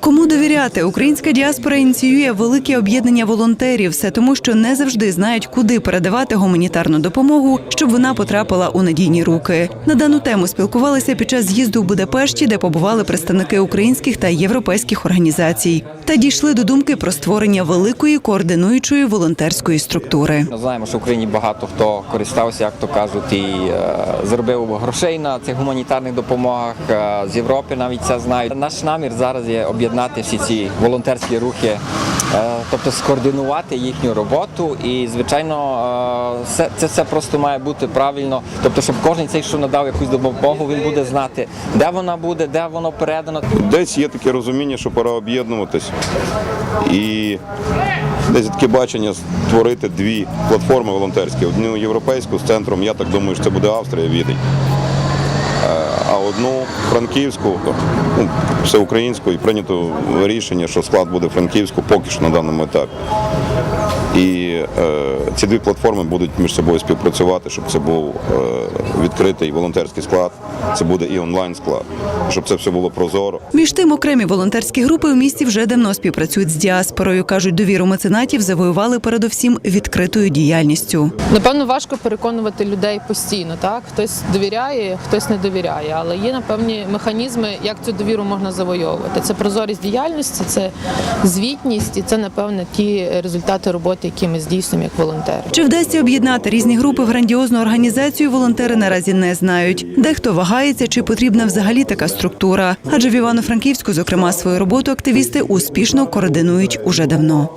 Кому довіряти? Українська діаспора ініціює велике об'єднання волонтерів. Все тому, що не завжди знають, куди передавати гуманітарну допомогу, щоб вона потрапила у надійні руки. На дану тему спілкувалися під час з'їзду у Будапешті, де побували представники українських та європейських організацій, та дійшли до думки про створення великої координуючої волонтерської структури. Ми знаємо, що в Україні багато хто користався, як то кажуть, і е, заробив грошей на цих гуманітарних допомогах. Е, з Європи навіть це знають. Наш намір зараз є об'єднати всі ці волонтерські рухи, е, тобто скоординувати їхню роботу. І, звичайно, е, це все просто має бути правильно. Тобто, щоб кожен цей, що надав якусь допомогу, він буде знати, де вона буде, де воно передано. Десь є таке розуміння, що пора об'єднуватись. І десь таке бачення створити дві платформи волонтерські: одну європейську з центром, я так думаю, що це буде Австрія, Відень. Е, А одну франківську, ну, всеукраїнську, і прийнято рішення, що склад буде франківську поки що на даному етапі. І е, ці дві платформи будуть між собою співпрацювати, щоб це був е, відкритий волонтерський склад, це буде і онлайн склад, щоб це все було прозоро. Між тим, окремі волонтерські групи у місті вже давно співпрацюють з діаспорою. кажуть, довіру меценатів завоювали передовсім відкритою діяльністю. Напевно, важко переконувати людей постійно. Так хтось довіряє, хтось не довіряє, але є напевні механізми, як цю довіру можна завойовувати. Це прозорість діяльності, це звітність, і це напевне ті результати роботи, які ми здійснюємо як волонтери. Чи вдасться об'єднати різні групи в грандіозну організацію, волонтери наразі не знають. Дехто вагається, чи потрібна взагалі така структура. Адже в Івано-Франківську, зокрема, свою роботу активісти успішно координують уже давно.